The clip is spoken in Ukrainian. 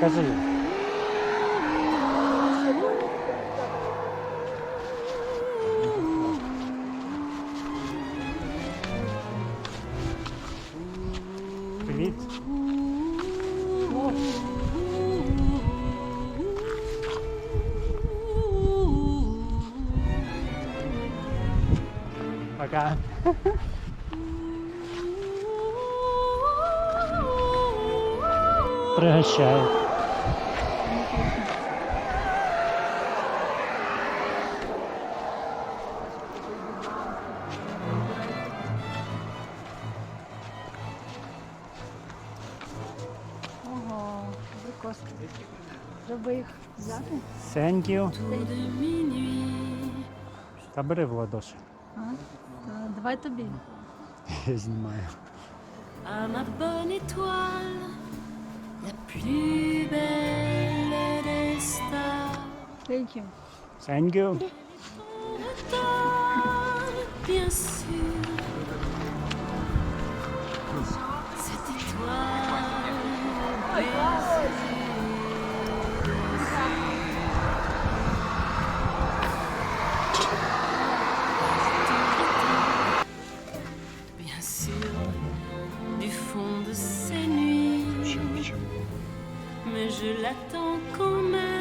Кажи. Привіт. Пока. Пригощаю. Ого, закуски. Треба їх взяти. Thank you. Та бери в ладоші. А? Та давай тобі. Я знімаю. à ma bonne étoile, la plus belle des stars. Thank you. Thank you. Bien sûr, cette étoile. Je l'attends quand même.